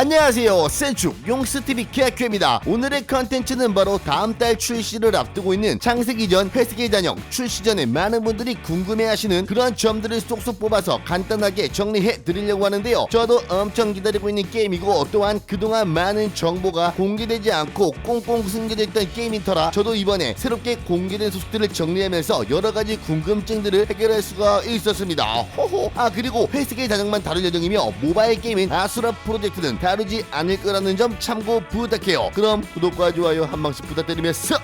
안녕하세요. 센축 용스TV 케아큐입니다. 오늘의 컨텐츠는 바로 다음 달 출시를 앞두고 있는 창세기 전 회색의 잔영 출시 전에 많은 분들이 궁금해하시는 그런 점들을 쏙쏙 뽑아서 간단하게 정리해 드리려고 하는데요. 저도 엄청 기다리고 있는 게임이고 또한 그동안 많은 정보가 공개되지 않고 꽁꽁 숨겨져 있던 게임인 터라 저도 이번에 새롭게 공개된 소식들을 정리하면서 여러가지 궁금증들을 해결할 수가 있었습니다. 호호 아 그리고 회색의 잔영만 다룰 예정이며 모바일 게임인 아수라 프로젝트는 다 루지 않을 거라는 점 참고 부탁해요. 그럼 구독과 좋아요 한 방씩 부탁드리면서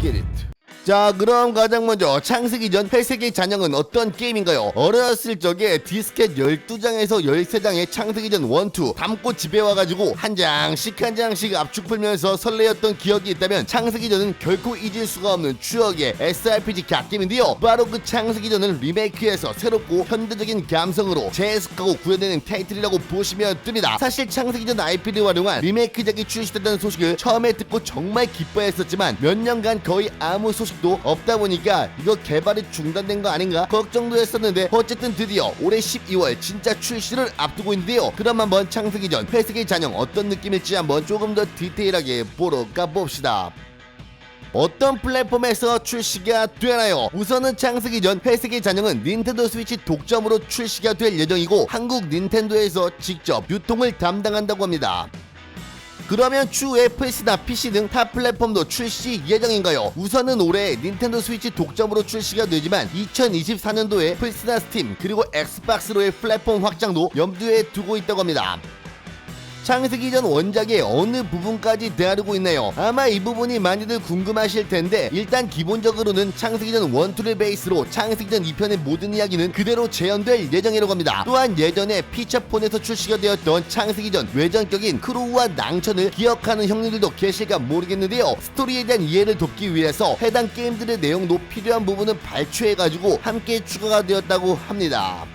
get it 자 그럼 가장 먼저 창세기전 회색의 잔영은 어떤 게임인가요? 어렸을 적에 디스켓 12장에서 13장의 창세기전 1, 2 담고 집에 와가지고 한 장씩 한 장씩 압축 풀면서 설레었던 기억이 있다면 창세기 전은 결코 잊을 수가 없는 추억의 SRPG 갓게임인데요 바로 그 창세기 전을 리메이크해서 새롭고 현대적인 감성으로 재해석하고 구현되는 타이틀이라고 보시면 됩니다 사실 창세기 전 IP를 활용한 리메이크작이 출시됐다는 소식을 처음에 듣고 정말 기뻐했었지만 몇 년간 거의 아무 소식 도 없다 보니까 이거 개발이 중단된 거 아닌가 걱정도 했었는데 어쨌든 드디어 올해 12월 진짜 출시를 앞두고 있는데요 그럼 한번 창세기 전 회색의 잔영 어떤 느낌일지 한번 조금 더 디테일하게 보러 가봅시다 어떤 플랫폼에서 출시가 되나요? 우선은 창세기 전 회색의 잔영은 닌텐도 스위치 독점으로 출시가 될 예정이고 한국 닌텐도에서 직접 유통을 담당한다고 합니다. 그러면 추후에 플스나 PC 등 타 플랫폼도 출시 예정인가요? 우선은 올해 닌텐도 스위치 독점으로 출시가 되지만 2024년도에 플스나 스팀 그리고 엑스박스로의 플랫폼 확장도 염두에 두고 있다고 합니다. 창세기 전 원작의 어느 부분까지 다루고 있나요? 아마 이 부분이 많이들 궁금하실 텐데 일단 기본적으로는 창세기 전 1, 2를 베이스로 창세기 전 2편의 모든 이야기는 그대로 재현될 예정이라고 합니다. 또한 예전에 피처폰에서 출시가 되었던 창세기 전 외전격인 크로우와 낭천을 기억하는 형님들도 계실까 모르겠는데요. 스토리에 대한 이해를 돕기 위해서 해당 게임들의 내용도 필요한 부분은 발췌해가지고 함께 추가가 되었다고 합니다.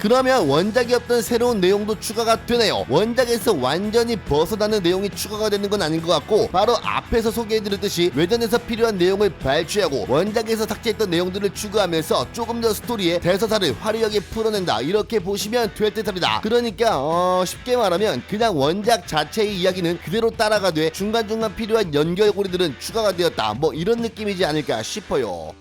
그러면 원작이 없던 새로운 내용도 추가가 되네요. 원작에서 완전히 벗어나는 내용이 추가가 되는 건 아닌 것 같고 바로 앞에서 소개해드렸듯이 외전에서 필요한 내용을 발췌하고 원작에서 삭제했던 내용들을 추가하면서 조금 더 스토리의 대서사를 화려하게 풀어낸다 이렇게 보시면 될 듯합니다. 그러니까 어, 쉽게 말하면 그냥 원작 자체의 이야기는 그대로 따라가되 중간중간 필요한 연결고리들은 추가가 되었다 뭐 이런 느낌이지 않을까 싶어요.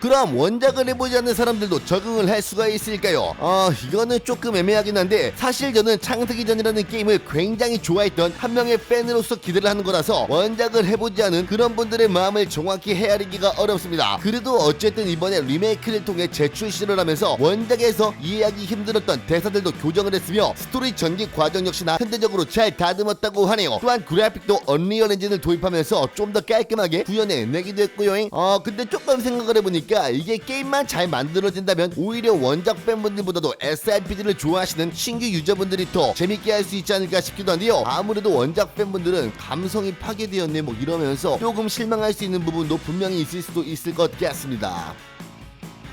그럼 원작을 해보지 않는 사람들도 적응을 할 수가 있을까요? 어, 이거는 조금 애매하긴 한데 사실 저는 창세기 전이라는 게임을 굉장히 좋아했던 한 명의 팬으로서 기대를 하는 거라서 원작을 해보지 않은 그런 분들의 마음을 정확히 헤아리기가 어렵습니다. 그래도 어쨌든 이번에 리메이크를 통해 재출시를 하면서 원작에서 이해하기 힘들었던 대사들도 교정을 했으며 스토리 전개 과정 역시나 현대적으로 잘 다듬었다고 하네요. 또한 그래픽도 언리얼 엔진을 도입하면서 좀 더 깔끔하게 구현해내기도 했고요. 어, 근데 조금 생각을 해보니까 보니까 이게 게임만 잘 만들어진다면 오히려 원작 팬분들보다도 SRPG를 좋아하시는 신규 유저분들이 더 재밌게 할 수 있지 않을까 싶기도 한데요. 아무래도 원작 팬분들은 감성이 파괴되었네 뭐 이러면서 조금 실망할 수 있는 부분도 분명히 있을 수도 있을 것 같습니다.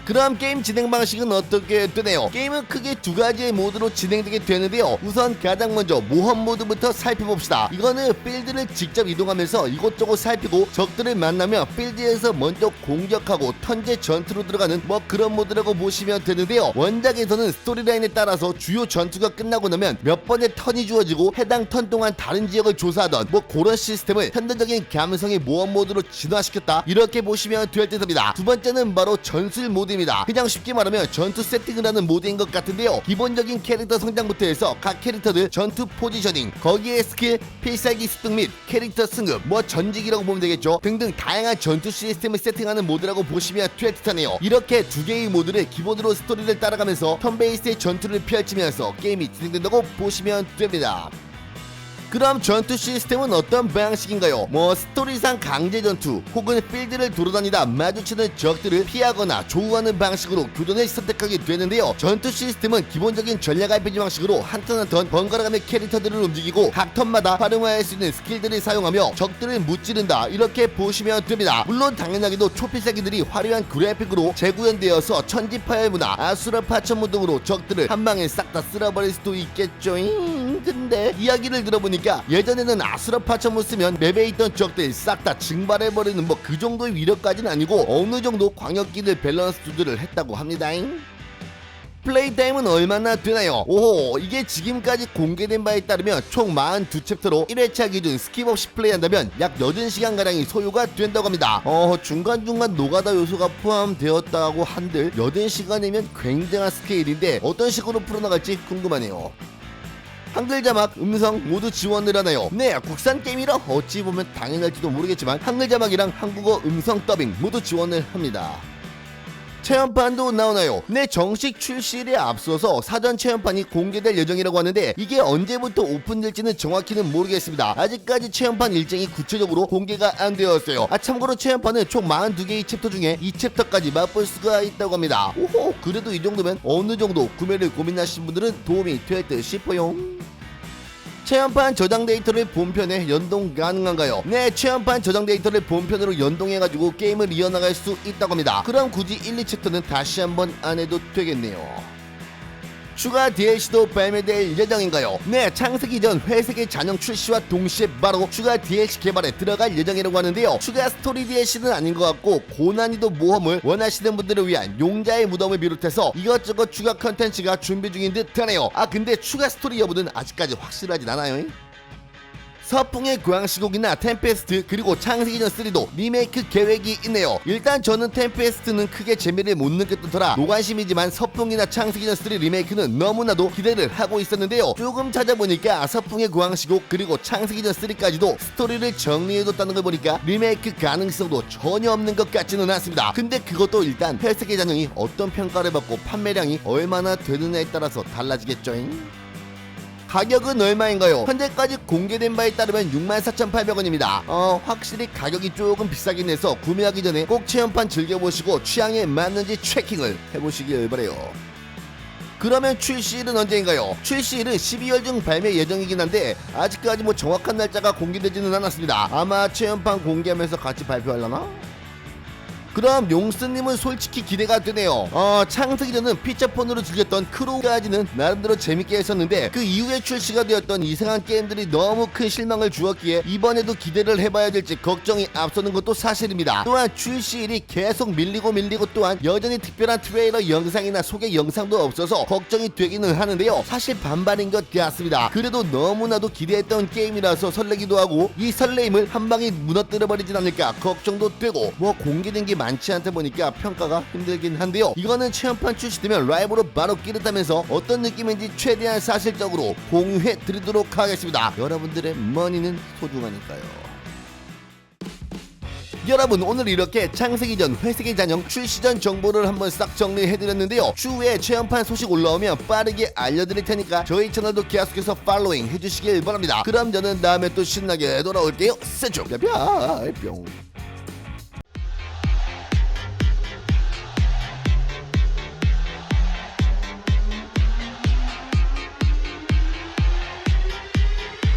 그럼 게임 진행 방식은 어떻게 되나요? 게임은 크게 두 가지의 모드로 진행되게 되는데요. 우선 가장 먼저 모험 모드부터 살펴봅시다. 이거는 필드를 직접 이동하면서 이곳저곳 살피고 적들을 만나면 필드에서 먼저 공격하고 턴제 전투로 들어가는 뭐 그런 모드라고 보시면 되는데요. 원작에서는 스토리라인에 따라서 주요 전투가 끝나고 나면 몇 번의 턴이 주어지고 해당 턴 동안 다른 지역을 조사하던 뭐 그런 시스템을 현대적인 감성의 모험 모드로 진화시켰다. 이렇게 보시면 될 듯합니다. 두 번째는 바로 전술 모드 모드입니다. 그냥 쉽게 말하면 전투 세팅을 하는 모드인 것 같은데요. 기본적인 캐릭터 성장부터 해서 각 캐릭터들 전투 포지셔닝, 거기에 스킬, 필살기 습득 및 캐릭터 승급, 뭐 전직이라고 보면 되겠죠. 등등 다양한 전투 시스템을 세팅하는 모드라고 보시면 될 듯하네요. 이렇게 두 개의 모드를 기본으로 스토리를 따라가면서 턴 베이스의 전투를 펼치면서 게임이 진행된다고 보시면 됩니다. 그럼 전투 시스템은 어떤 방식인가요? 뭐 스토리상 강제 전투 혹은 필드를 돌아다니다 마주치는 적들을 피하거나 조우하는 방식으로 교전을 선택하게 되는데요. 전투 시스템은 기본적인 전략 RPG 방식으로 한 턴 한 턴 번갈아가며 캐릭터들을 움직이고 각 턴마다 활용할 수 있는 스킬들을 사용하며 적들을 무찌른다 이렇게 보시면 됩니다. 물론 당연하게도 초필살기들이 화려한 그래픽으로 재구현되어서 천지파열 문화 아수라 파천무 등으로 적들을 한 방에 싹 다 쓸어버릴 수도 있겠죠. 근데 이야기를 들어보니 까 예전에는 아수라 파천무 쓰면 맵에 있던 적들 싹 다 증발해버리는 뭐 그 정도의 위력까지는 아니고 어느 정도 광역기들 밸런스 조절을 했다고 합니다. 플레이 타임은 얼마나 되나요? 오 이게 지금까지 공개된 바에 따르면 총 42챕터로 1회차 기준 스킵 없이 플레이한다면 약 80시간가량이 소요가 된다고 합니다 어 중간중간 노가다 요소가 포함되었다고 한들 80시간이면 굉장한 스케일인데 어떤 식으로 풀어나갈지 궁금하네요 한글 자막, 음성 모두 지원을 하나요? 네, 국산 게임이라 어찌 보면 당연할지도 모르겠지만 한글 자막이랑 한국어 음성 더빙 모두 지원을 합니다. 체험판도 나오나요? 네, 정식 출시일에 앞서서 사전 체험판이 공개될 예정이라고 하는데 이게 언제부터 오픈될지는 정확히는 모르겠습니다. 아직까지 체험판 일정이 구체적으로 공개가 안 되었어요. 아 참고로 체험판은 총 42개의 챕터 중에 2챕터까지 맛볼 수가 있다고 합니다. 오호, 그래도 이 정도면 어느 정도 구매를 고민하신 분들은 도움이 될 듯 싶어요. 체험판 저장 데이터를 본편에 연동 가능한가요? 네, 체험판 저장 데이터를 본편으로 연동해가지고 게임을 이어나갈 수 있다고 합니다. 그럼 굳이 1, 2챕터는 다시 한번 안 해도 되겠네요. 추가 DLC도 발매될 예정인가요? 네, 창세기 전 회색의 잔영 출시와 동시에 바로 추가 DLC 개발에 들어갈 예정이라고 하는데요. 추가 스토리 DLC는 아닌 것 같고 고난이도 모험을 원하시는 분들을 위한 용자의 무덤을 비롯해서 이것저것 추가 컨텐츠가 준비 중인 듯하네요. 아 근데 추가 스토리 여부는 아직까지 확실하진 않아요. 서풍의 고양시곡이나 템페스트 그리고 창세기전 3도 리메이크 계획이 있네요. 일단 저는 템페스트는 크게 재미를 못 느꼈던 터라 노관심이지만 서풍이나 창세기전 3 리메이크는 너무나도 기대를 하고 있었는데요. 조금 찾아보니까 서풍의 고양시곡 그리고 창세기전 3까지도 스토리를 정리해뒀다는 걸 보니까 리메이크 가능성도 전혀 없는 것 같지는 않습니다. 근데 그것도 일단 회색의 잔영이 어떤 평가를 받고 판매량이 얼마나 되느냐에 따라서 달라지겠죠잉. 가격은 얼마인가요? 현재까지 공개된 바에 따르면 64,800원입니다. 어, 확실히 가격이 조금 비싸긴 해서 구매하기 전에 꼭 체험판 즐겨보시고 취향에 맞는지 체킹을 해보시길 바래요. 그러면 출시일은 언제인가요? 출시일은 12월 중 발매 예정이긴 한데 아직까지 뭐 정확한 날짜가 공개되지는 않았습니다. 아마 체험판 공개하면서 같이 발표하려나? 그럼 용스님은 솔직히 기대가 되네요. 어, 창세기 전은 피처폰으로 즐겼던 크로우까지는 나름대로 재밌게 했었는데 그 이후에 출시가 되었던 이상한 게임들이 너무 큰 실망을 주었기에 이번에도 기대를 해봐야 될지 걱정이 앞서는 것도 사실입니다. 또한 출시일이 계속 밀리고 밀리고 또한 여전히 특별한 트레일러 영상이나 소개 영상도 없어서 걱정이 되기는 하는데요. 사실 반반인 것 같습니다. 그래도 너무나도 기대했던 게임이라서 설레기도 하고 이 설레임을 한 방에 무너뜨려 버리진 않을까 걱정도 되고 뭐 공개된 게 많지 않다 보니까 평가가 힘들긴 한데요. 이거는 체험판 출시되면 라이브로 바로 끼듯하면서 어떤 느낌인지 최대한 사실적으로 공유해 드리도록 하겠습니다. 여러분들의 머니는 소중하니까요. 여러분 오늘 이렇게 창세기 전 회색의 잔영 출시 전 정보를 한번 싹 정리해드렸는데요 추후에 체험판 소식 올라오면 빠르게 알려드릴 테니까 저희 채널도 계속해서 팔로잉 해주시길 바랍니다 그럼 저는 다음에 또 신나게 돌아올게요 세종 뿅